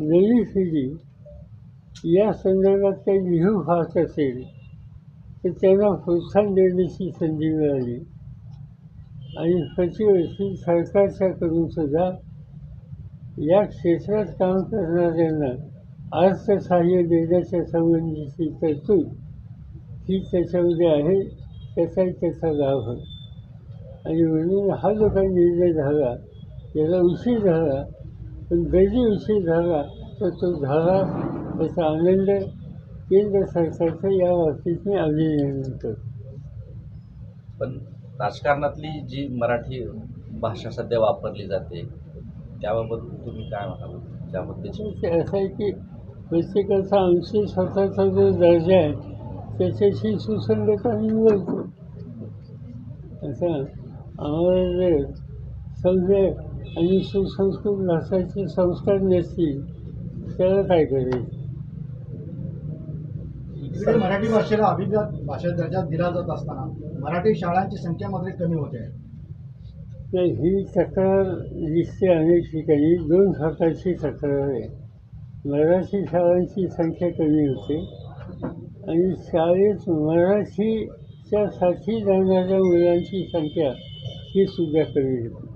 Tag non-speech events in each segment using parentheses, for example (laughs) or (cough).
नवी पिढी या संदर्भात काही लिहू फास असेल तर त्यांना प्रोत्साहन देण्याची संधी मिळाली. आणि प्रतिवर्षी सरकारच्याकडून सुद्धा या क्षेत्रात काम करणाऱ्यांना अर्थसहाय्य देण्याच्या संबंधीची तरतूद ही त्याच्यामध्ये आहे त्याचाही त्याचा लाभ होईल आणि म्हणून हा जो काही निर्णय झाला त्याला उशीर झाला पण जरी उशीर झाला तर तो झाला त्याचा आनंद केंद्र सरकारचं या बाबतीत मी अभिनंदन करतो. पण राजकारणातली जी मराठी भाषा सध्या वापरली जाते त्याबाबत तुम्ही काय म्हणाल? त्याबद्दल असं आहे की प्रत्येकाचा अंशी स्वतःचा जो दर्जा आहे त्याच्याशी सुसंगता मी बोलतो असं आम्हाला जर सभ्य आणि सुसंस्कृत भाषाचे संस्कार नसतील त्याला काय करायचं इकडे मराठी भाषेला अभिजात भाषा दर्जा दिला जात असताना मराठी शाळांची संख्या मात्र कमी होते. तर ही तक्रार दिसते अनेक ठिकाणी. दोन प्रकारची तक्रार आहे. मराठी शाळांची संख्या कमी होते. आणि शाळेत मराठीच्यासाठी जाणाऱ्या मुलांची संख्या ही सुद्धा कमी होती.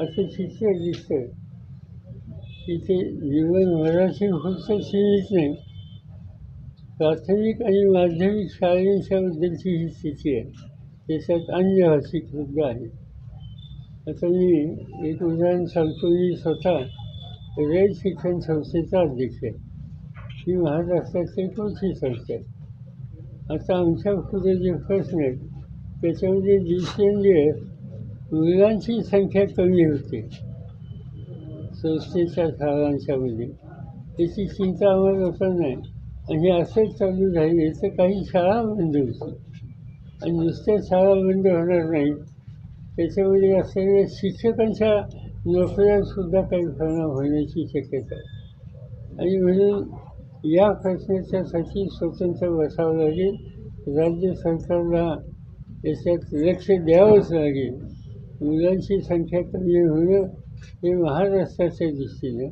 असं चित्र दिसतं तिथे जीवन मराठी फक्त सीमित नाही. प्राथमिक आणि माध्यमिक शाळेच्याबद्दलची ही स्थिती आहे. त्याच्यात अन्य भाषिक सुद्धा आहे आता मी एक उदाहरण सांगतो. मी स्वतः रयत शिक्षण संस्थेचा अध्यक्ष आहे. ही महाराष्ट्राची कोणती संस्था आहे. आता आमच्या पुढे जे प्रश्न आहेत त्याच्यामध्ये दिवसेंदिवस मुलांची संख्या कमी होते. संस्थेच्या शाळांच्यामध्ये. त्याची चिंता आम्हाला असं नाही. आणि असंच चालू राहिले तर काही शाळा बंद होतील. आणि नुसत्या शाळा बंद होणार नाही त्याच्यामध्ये असलेल्या शिक्षकांच्या नोकऱ्यांसुद्धा काही परिणाम होण्याची शक्यता आहे. आणि म्हणून या प्रश्नाच्यासाठी स्वतंत्र बसावं लागेल. राज्य सरकारला याच्यात लक्ष द्यावंच लागेल. मुलांची संख्या कमी होणं हे महाराष्ट्राच्या दृष्टीनं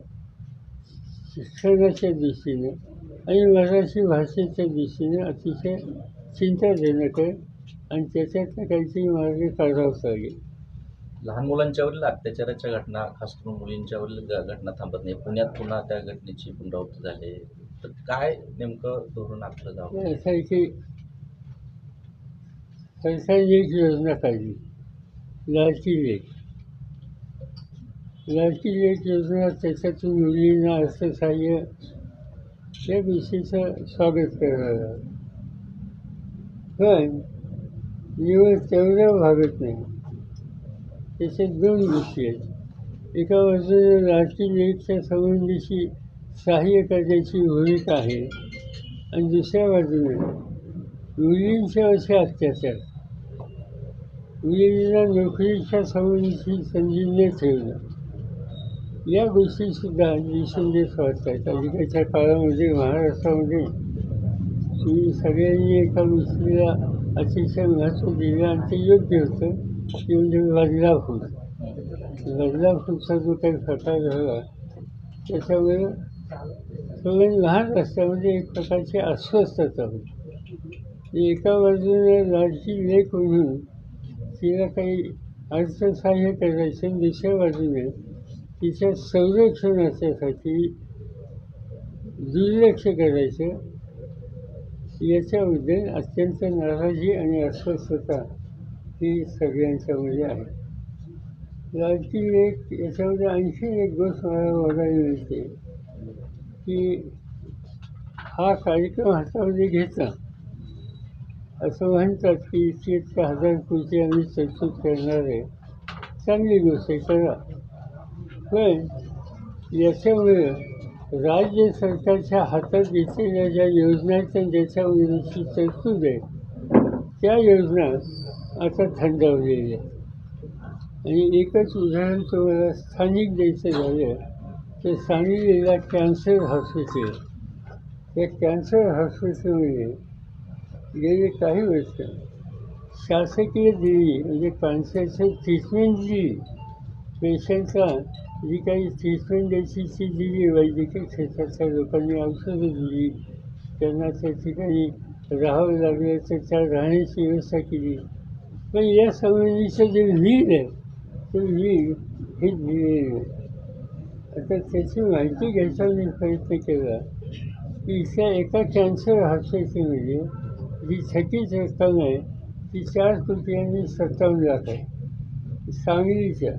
शिक्षणाच्या दृष्टीनं आणि मराठी भाषेच्या दृष्टीनं अतिशय चिंताजनक आहे आणि त्याच्यातनं काहीतरी मार्ग काढावाच लागेल. लहान मुलांच्यावरील अत्याचाराच्या घटना खास करून मुलींच्यावरील घटना थांबत नाही. पुण्यात पुन्हा त्या घटनेची पुनरावृत्ती झाली. तर काय नेमकं धोरण आखलं जावं असं आहे की सरकारने एक योजना काढली. लाडकी लेख. लाडकी लेख योजना त्याच्यातून मुलींना अर्थसहाय्य या गोष्टीचं स्वागत करायला पण निवड तेवढं भागत नाही. त्याच्यात दोन गोष्टी आहेत. एका बाजूने लाडकी लेखच्या संबंधीची सहाय्य करण्याची भूमिका आहे. आणि दुसऱ्या बाजूने असे अत्याचार. मुलींना नोकरीच्या संबंधीची संधी न ठेवणं. या गोष्टीसुद्धा दिवसेंदिवस वाढत आहेत अलीकडच्या काळामध्ये महाराष्ट्रामध्ये तुम्ही सगळ्यांनी एका गोष्टीला अतिशय महत्त्व दिलं आणि ते योग्य होतं. ते म्हणजे बदलापूर बदलापूरचा जो काही प्रकार झाला त्याच्यामुळे लहान रस्त्यामध्ये एक प्रकारची अस्वस्थता होती. एका बाजूने लाडकी लेख म्हणून तिला काही अर्थसहाय्य करायचं दुसऱ्या बाजूने तिच्या संरक्षणाच्यासाठी दुर्लक्ष करायचं याच्याबद्दल अत्यंत नाराजी आणि अस्वस्थता ही सगळ्यांच्यामध्ये आहे. आणखी एक याच्यामध्ये आणखी एक गोष्ट मला बघायला मिळते की हा कार्यक्रम हातामध्ये घेतला असं म्हणतात की इतके हजार कृती आम्ही तरतूद करणार आहे. चांगली गोष्ट आहे करा. पण याच्यामुळे राज्य सरकारच्या हातात घेतलेल्या ज्या योजना आहेत ज्याच्यावरची तरतूद आहे त्या योजना आता थंडावलेल्या आहेत. आणि एकच उदाहरण तुम्हाला स्थानिक द्यायचं झालं तर सांगलीला कॅन्सर हॉस्पिटल या कॅन्सर हॉस्पिटलमध्ये गेले काही वर्ष शासकीय दिली म्हणजे कॅन्सरचं ट्रीटमेंट जी पेशंटला जी काही ट्रीटमेंट द्यायची ती दिली वैद्यकीय क्षेत्रातल्या लोकांनी औषधं दिली त्यांना त्या ठिकाणी राहावं लागलं तर त्या राहण्याची व्यवस्था केली. पण या संबंधीचं जे वीर आहे ते वीर हे दिलेलं नाही आता त्याची माहिती घ्यायचा मी प्रयत्न केला की इथल्या एका कॅन्सर हॉस्पिटलमध्ये जी थकीत रक्कम आहे ती चार कोटी सत्तावून सत्तावन्न आहे. सांगलीच्या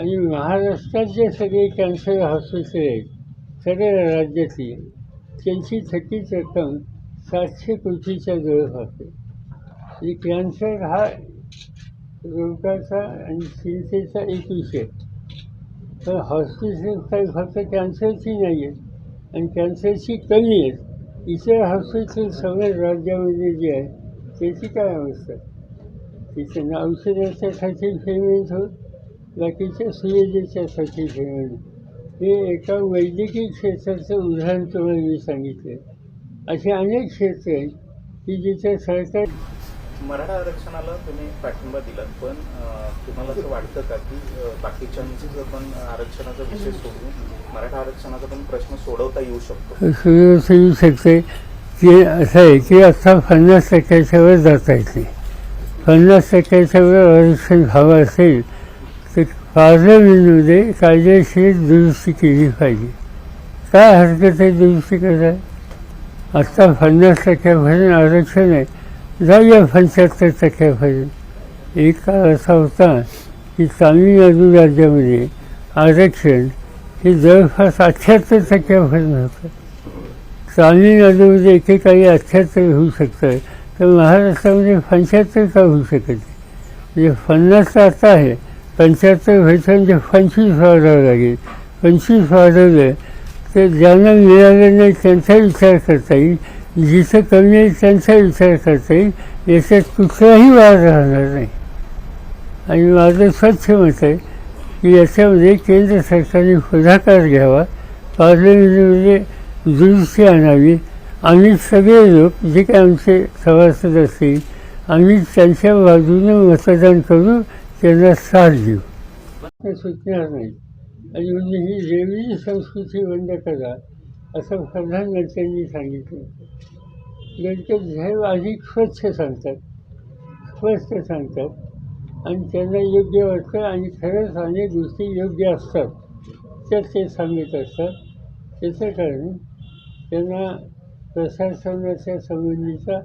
आणि महाराष्ट्रात जे सगळे कॅन्सर हॉस्पिटल आहेत सगळ्या राज्यातली त्यांची थकीत रक्कम सातशे कोटीच्या जवळपास आहे आणि कॅन्सर हा रोगाचा आणि चिंतेचा एक विषय पण हॉस्पिटल काही फक्त कॅन्सरची नाही आहे आणि कॅन्सरची कमी आहेत इतर हॉस्पिटल सगळ्या राज्यामध्ये जे आहे त्याची काय अवस्था? की त्यांना औषधाच्यासाठी पेमेंट होत बाकीच्या सुविधेच्यासाठी पेमेंट हे एका वैद्यकीय क्षेत्राचं उदाहरण तुम्हाला मी सांगितलं असे अनेक क्षेत्र आहेत की जिथे सरकार मराठा आरक्षणाला तुम्ही पाठिंबा दिलात पण तुम्हाला असं वाटतं का की बाकीच्यांचं पण आरक्षणाचा विषय सोडून मराठा आरक्षणाचा पण प्रश्न सोडवता येऊ शकतो? येऊ शकते की असं आहे की आता पन्नास टक्क्याच्या वर जाता येते पन्नास टक्क्याच्या वर आरक्षण हवं असेल तर पार्लमेंटमध्ये कायदेशीर दुरुस्ती केली पाहिजे. काय हरकत आहे दुरुस्ती करायला आत्ता पन्नास टक्क्यापर्यंत आरक्षण आहे जाऊया पंच्याहत्तर टक्क्यापर्यंत एक काळ असा होता की तामिळनाडू राज्यामध्ये आरक्षण हे जवळपास अठ्ठ्याहत्तर टक्क्यापर्यंत होतं. तामिळनाडूमध्ये एकेकाळी अठ्ठ्याहत्तर होऊ शकतं. तर महाराष्ट्रामध्ये पंच्याहत्तर का होऊ शकत नाही? म्हणजे पन्नास तर आता आहे. पंच्याहत्तर व्हायचं म्हणजे पंचवीस वाढावं लागेल. पंचवीस वाढवलं तर ज्यांना मिळालं नाही त्यांचा विचार करता येईल. जिथं कमी आहे त्यांचा विचार करता येईल याच्यात कुठलाही वाद राहणार नाही आणि माझं स्वच्छ मत आहे की याच्यामध्ये केंद्र सरकारने पुढाकार घ्यावा पार्लमेंटमध्ये दुरुस्ती आणावी आम्ही सगळे लोक जे काही आमचे सभासद असतील आम्ही त्यांच्या बाजूने मतदान करू त्यांना साथ देऊ ते सुटणार नाही। आणि म्हणजे ही देवी संस्कृती बंद करा। असं प्रधानमंत्र्यांनी सांगितलं गणपत साहेब अधिक स्वच्छ सांगतात. स्पष्ट सांगतात. आणि त्यांना योग्य वाटतं आणि खरंच अनेक गोष्टी योग्य असतात. तर ते सांगत असतात. त्याचं कारण त्यांना प्रशासनाच्या संबंधीचा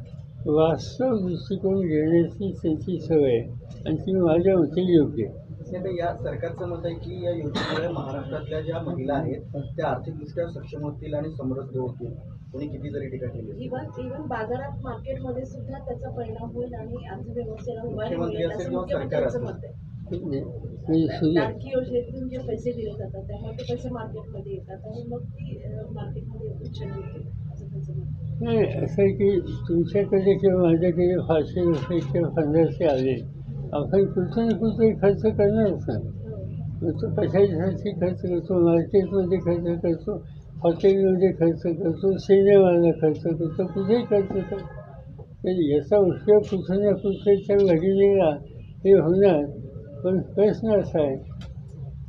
वास्तव दृष्टिकोन घेण्याची त्यांची सवय आहे. आणि ती माझ्या मते योग्य आहे. या सरकारचं मत आहे की या योजनेमुळे महाराष्ट्रातल्या ज्या महिला आहेत त्या आर्थिकदृष्ट्या सक्षम होतील आणि समृद्ध होतील. कोणी किती जरी टीका केली इव्हन इव्हन बाजारात मार्केटमध्ये सुद्धा त्याचा परिणाम होईल आणि अर्थव्यवस्थेला मुख्यमंत्री असेल किंवा सरकार असेल. लाडकी योजनेतून जे पैसे दिले जातात त्यामुळे ते पैसे मार्केटमध्ये येतात आणि मग ती मार्केटमध्ये उच्चार होते असं त्यांचं मत आहे. नाही असं आहे की तुमच्याकडे किंवा माझ्याकडे पाचशे रुपये किंवा पंधराशे आले. आपण कुठे ना कुठे खर्च करणारच नाही. तो खर्च करतो मार्केटमध्ये खर्च करतो हॉटेलमध्ये खर्च करतो सिनेमाला खर्च करतो कुठेही खर्च करतो. तर याचा उपयोग कुठे ना कुठे त्या भगिनीला हे होणार. पण प्रश्न असा आहे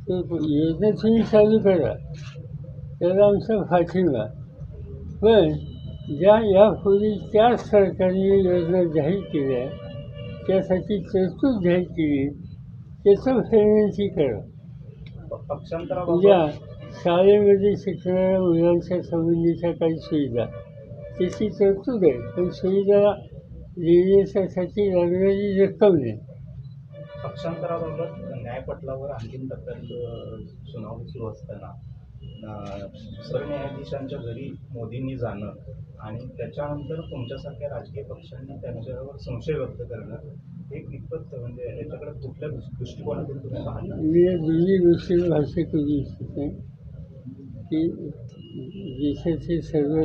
तो योजना तुम्ही चालू करा. त्याला आमचा पाठिंबा. पण ज्या यापूर्वी त्याच सरकारने योजना जाहीर केल्या त्यासाठी तरतूद जाहीर केली त्याचं पेमेंटही करा. पक्षांतराबाबत शाळेमध्ये शिकणाऱ्या मुलांच्या संबंधीच्या काही सुविधा. त्याची तरतूद आहे. पण सुविधा लिहिण्यासाठी लागणारी रक्कम नाही. पक्षांतराबाबत न्यायपटलावर अंतिम टप्प्यात अं, सुनावणी सुरू असताना सरन्यायाधीशांच्या घरी मोदींनी जाणं आणि त्याच्यानंतर तुमच्यासारख्या राजकीय पक्षांनी त्यांच्यावर संशय व्यक्त करणं हे कितपत म्हणजे याच्याकडे कुठल्या दृष्टिकोनातून तुम्ही पाहता? मी या मुस्लिम गोष्टी करू इच्छिते की देशाचे सर्व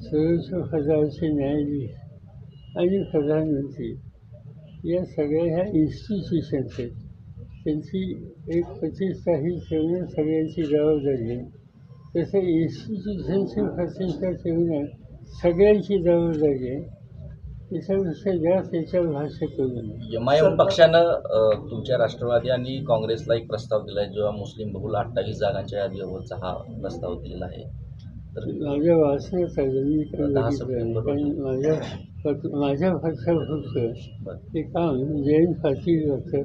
सर्वोच्च पदावरचे न्यायाधीश आणि प्रधानमंत्री या सगळ्या ह्या इन्स्टिट्यूशन्स आहेत. त्यांची एक प्रतिष्ठाही ठेवणं सगळ्यांची जबाबदारी आहे. तसं इन्स्टिट्यूशनची प्रतिष्ठा ठेवणं सगळ्यांची जबाबदारी आहे. त्याच्यापेक्षा जास्त त्याच्यावर भाष्य करू नये. एम पक्षानं तुमच्या राष्ट्रवादी आणि काँग्रेसला एक प्रस्ताव दिला आहे जो मुस्लिम बहुल अठ्ठावीस जागांच्या यादीवरचा हा प्रस्ताव दिलेला आहे. तर माझ्या वाचण्यात आलं मी माझ्या माझ्या पक्षापुरतं बरं. ते काम जैन फाटील होतं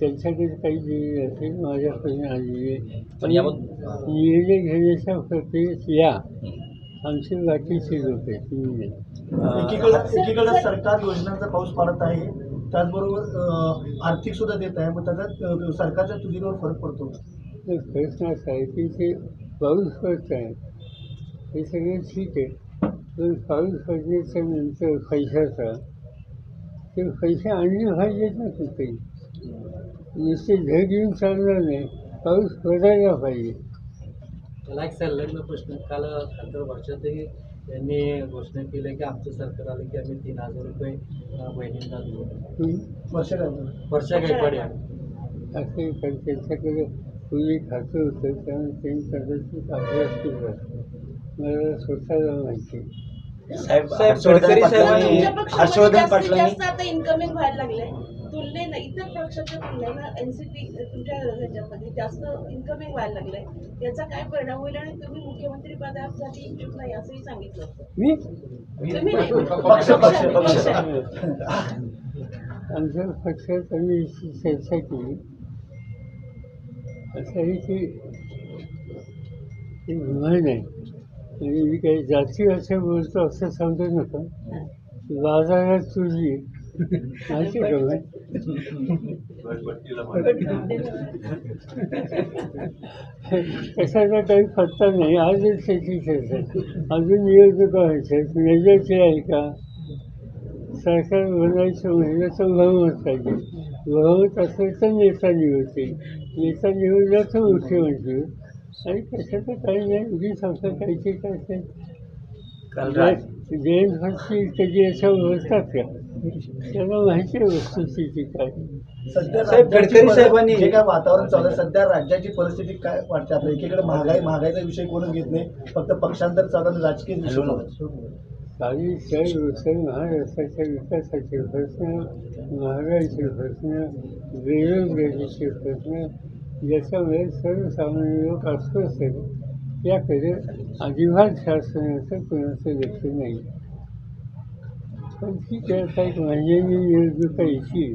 त्यांच्याकडे काही दिलेले असेल माझ्याकडे आलेली आहे. पण यामध्ये हा. निर्णय घेण्याच्या प्रक्रियेत या. आमचे बाकीचे लोक आहेत. एकीकडे एकीकडे सरकार योजनांचा पाऊस पाडत आहे त्याचबरोबर आर्थिक सुद्धा देत आहे मग त्याचा अं, सरकारच्या तुलनेवर फरक पडतो तर प्रश्न असा आहे की ते पाऊस पडत आहे हे सगळं ठीक आहे पण पाऊस पडण्याच्या नंतर पैशाचा ते पैसे आणले पाहिजेत ना कुठे नुसते झग घेऊन चालणार नाही पाऊस पडायला पाहिजे. मला एक संलग्न प्रश्न काल खासदार वर्षातही त्यांनी घोषणा केली की आमचं सरकार आलं की आम्ही तीन हजार रुपये बहिणींना देऊ. हं? वर्षाला वर्षा गायकवाड असे पण त्यांच्याकडे पूर्वी खातं होतं त्यामुळे त्यांनी कदाचित अभ्यास केला. मला स्वतःला माहिती साहेब साहेब, हर्षवर्धन गडकरी पक्षामध्ये हर्षवर्धन पाटलांनी इन्कमिंग व्हायला लागलंय. तुलनेनं इतर पक्षाच्या तुलनेनं एनसीपी तुमच्या ह्याच्यामध्ये जास्त इन्कमिंग व्हायला लागलंय याचा काय परिणाम होईल आणि तुम्ही मुख्यमंत्री पदासाठी इच्छुक नाही असंही सांगितलं होतं मी तुम्ही नाही. पक्ष- पक्ष- पक्ष. पक्ष. आमच्या पक्षात आम्ही चर्चा केली असं आहे की म्हण आहे मी काही जाती भाषा बोलतो असं सांगू नका बाजारात तुझी माहिती? कशाचा काही पत्ता नाही. आजच शेतीच चर्चा अजून नियोजक व्हायचे मेजरचे आहे का? सरकार बनायचं म्हणजे तर बहुमत पाहिजे बहुमत असेल तर नेता निवडते नेता निवडला तर मुख्यमंत्री आणि कशाचं काही नाही. उगीच असं काहीचे काय असेल जैन फारसी कधी याच्यावर बोलतात का त्यांना माहिती आहे वस्तुस्थिती काय. सध्या साहेब, गडकरी साहेबांनी- जे काय वातावरण चालू आहे सध्या राज्याची परिस्थिती काय वाटते आपल्याला एकीकडे महागाई महागाईचा विषय कोणच घेत नाही फक्त पक्षांतर चालू आहे, राजकीय विषय. काही चार वर्ष महाराष्ट्राच्या विकासाचे प्रश्न महागाईचे प्रश्न बेरोजगारीचे प्रश्न ज्याच्यामुळे सर्वसामान्य लोक अस्वस्थ आहेत. याकडे अजिबात शासनाचं कोणाचं लक्ष नाही. पण ठीक आहे आता म्हणजे मी निवडणुका येतील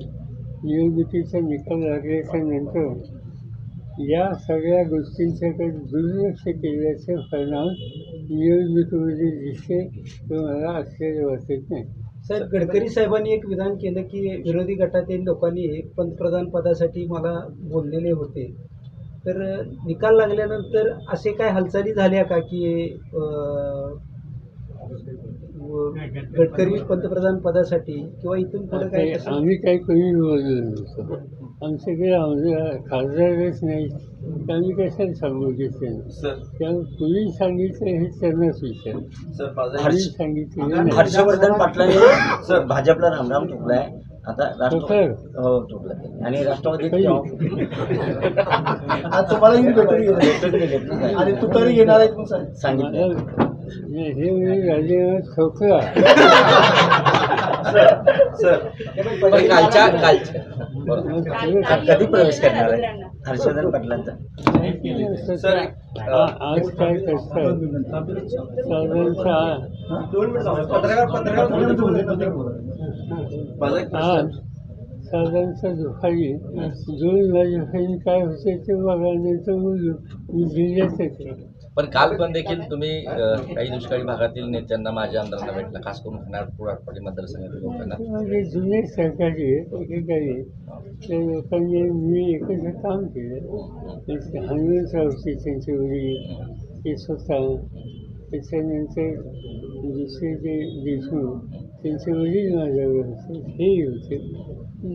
निवडणुकीचा निकाल लागल्याच्या नंतर या सगळ्या गोष्टींच्याकडे दुर्लक्ष केल्याचे परिणाम निवडणुकीमध्ये दिसते तो मला आश्चर्य वाटत नाही. सर गडकरी साहेबांनी एक विधान केलं की विरोधी गटातील लोकांनी पंतप्रधान पदासाठी मला बोललेले होते. तर निकाल लागल्यानंतर असे काय हालचाली झाल्या का की गडकरी पंतप्रधान पदासाठी किंवा इथून पुढे काय आम्ही काही कमी बोललो नव्हतो आमच्याकडे आमच्या खासदारच नाही आम्ही कशाला सांगू सर. त्यामुळे कुणी सांगितलं हे त्यांनाच विचार. नाही. हर्षवर्धन पाटलांनी सर भाजपला रामराम ठोकलाय. आता राष्ट्रवादी? हो ठोकला. आणि राष्ट्रवादी? आज तुम्हाला ही भेटून भेटून गेलेत ना. आणि तुतारी घेणार आहेत मग साहेब सांगितलं हे म्हणजे राजीनामा ठोकला सर कालच्या कालच्या कधी प्रवेश करणार आहे? हर्षवर्धन पाटलांचा. सर आज काय करतात आज साधारणतः दुपारी दोन वाजेपर्यंत काय होते ते बघा नंतर बोलू मी जिल्ह्यातच आहे. पण काल पण देखील तुम्ही काही दुष्काळी भागातील नेत्यांना माझ्या आमदारांना भेटला खास करून खनाळपूर आटपाडी मतदारसंघातील लोकांना. जुने सहकारी आहेत एकेकाळी त्या लोकांनी मी एकत्र काम केलं हनुमंतरावचे त्यांचे वडील ते स्वतः त्याच्यानंतर दुसरे ते देशमुख त्यांचे वडील माझ्यावर होते हेही होते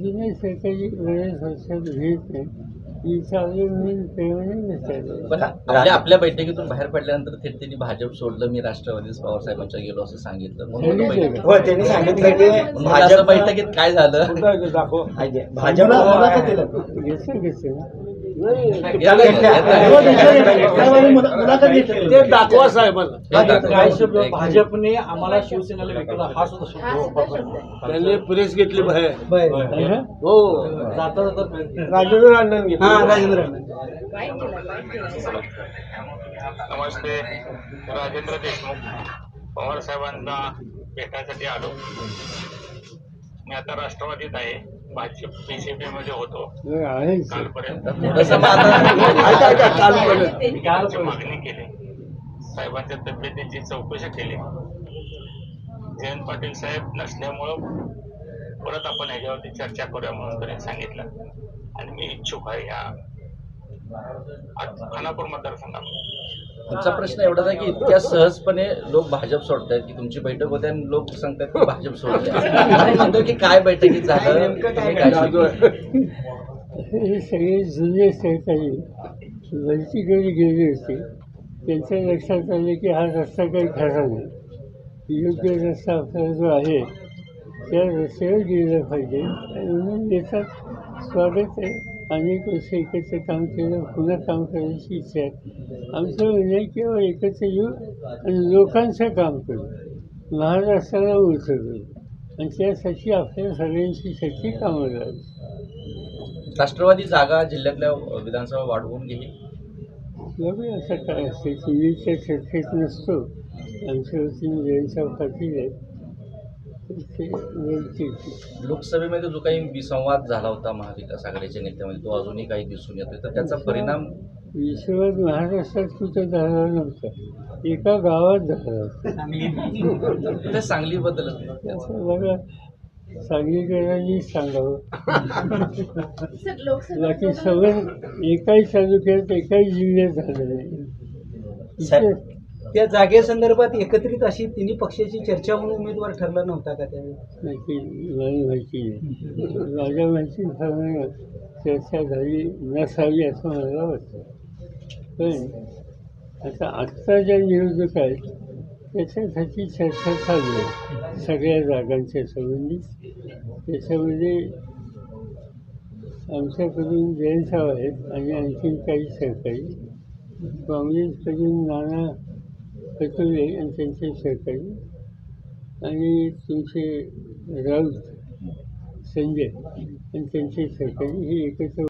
जुन्या सहकारी बऱ्याच वर्षात भेट नाही मी चालू म्हणून प्रेमाने विचारलं पण आपल्या आपल्या बैठकीतून बाहेर पडल्यानंतर थेट त्यांनी भाजप सोडलं मी राष्ट्रवादी पवार साहेबांच्या गेलो असं सांगितलं. म्हणून सांगितलं बैठक- हो त्यांनी सांगितलं की भाजप बैठकीत काय झालं? भाजप ते दाखवा साहेबांना. हे दाखवा. काय शब्द? भाजपने आम्हाला शिवसेनेला विकला. हा सुद्धा शब्द. त्यांनी प्रेस घेतली बाहेर. हो. जाता जाता राजेंद्र अण्णांनी घेतली. हा राजेंद्र अण्णा. नमस्ते राजेंद्र देशमुख. पवार साहेबांना भेटायसाठी आलो. मी आता राष्ट्रवादीत आहे. मध्ये होतो. आहे कालपर्यंत. मागणी केली. साहेबांच्या तब्येतीची चौकशी केली. जयंत पाटील साहेब नसल्यामुळं परत आपण ह्याच्यावरती चर्चा करूया म्हणून त्यांनी सांगितलं. आणि मी इच्छुक आहे या खानापूर मतदारसंघात. आमचा प्रश्न एवढाच आहे की इतक्या सहजपणे लोक भाजप सोडतायत की तुमची बैठक होते आणि लोक सांगतात की भाजप सोडते आम्ही म्हणतो की काय बैठकीत झालं. हे सगळे जुने सहकारी वलतीकडे गेले होते. त्यांच्या लक्षात आले की हा रस्ता काही खरा नाही. योग्य रस्ता आपला जो आहे त्या रस्त्यावर गेलं पाहिजे. आणि म्हणून येतात स्वागत आहे. अनेक वर्ष एकत्र काम केलं पुन्हा काम करायची इच्छा आहे आमचं म्हणणं आहे किंवा एकत्र येऊ आणि लोकांचं काम करू महाराष्ट्राला मोठं करू आणि त्यासाठी आपल्या सगळ्यांची शक्ती कामं लागली राष्ट्रवादी जागा जिल्ह्यातल्या विधानसभा वाढवून घेईल बघूया असं काय असते? तुम्ही त्या चर्चेत नसतो. आमच्या वतीने जयंतराव पाटील आहेत. बोलतील लोकसभेमध्ये जो काही विसंवाद झाला होता महाविकास आघाडीच्या नेत्यामध्ये तो अजूनही काही दिसून येतोय. तर त्याचा परिणाम विश्वात महाराष्ट्रात कुठं झाला नव्हता. एका गावात झाला (laughs) ते सांगलीबद्दल त्याचं बघा सांगलीकरांनी सांगावं. बाकी सगळं एकाही तालुक्यात एकाही जिल्ह्यात झालं नाही. त्या जागेसंदर्भात एकत्रित अशी तिन्ही पक्षाची चर्चा म्हणून उमेदवार ठरला नव्हता का त्यावेळी? माहिती मला माहिती माझ्या माहितीप्रमाणे चर्चा झाली नसावी असं मला वाटतं. पण आता आत्ता ज्या निवडणूक आहेत त्याच्यासाठी चर्चा चालू आहे. सगळ्या जागांच्या संबंधित त्याच्यामध्ये आमच्याकडून जयंतराव आहेत आणि आणखीन काही सहकारी काँग्रेसकडून नाना पटोले आणि त्यांचे सहकारी आणि तुमचे राऊत संजय आणि त्यांचे सहकारी हे एकत्र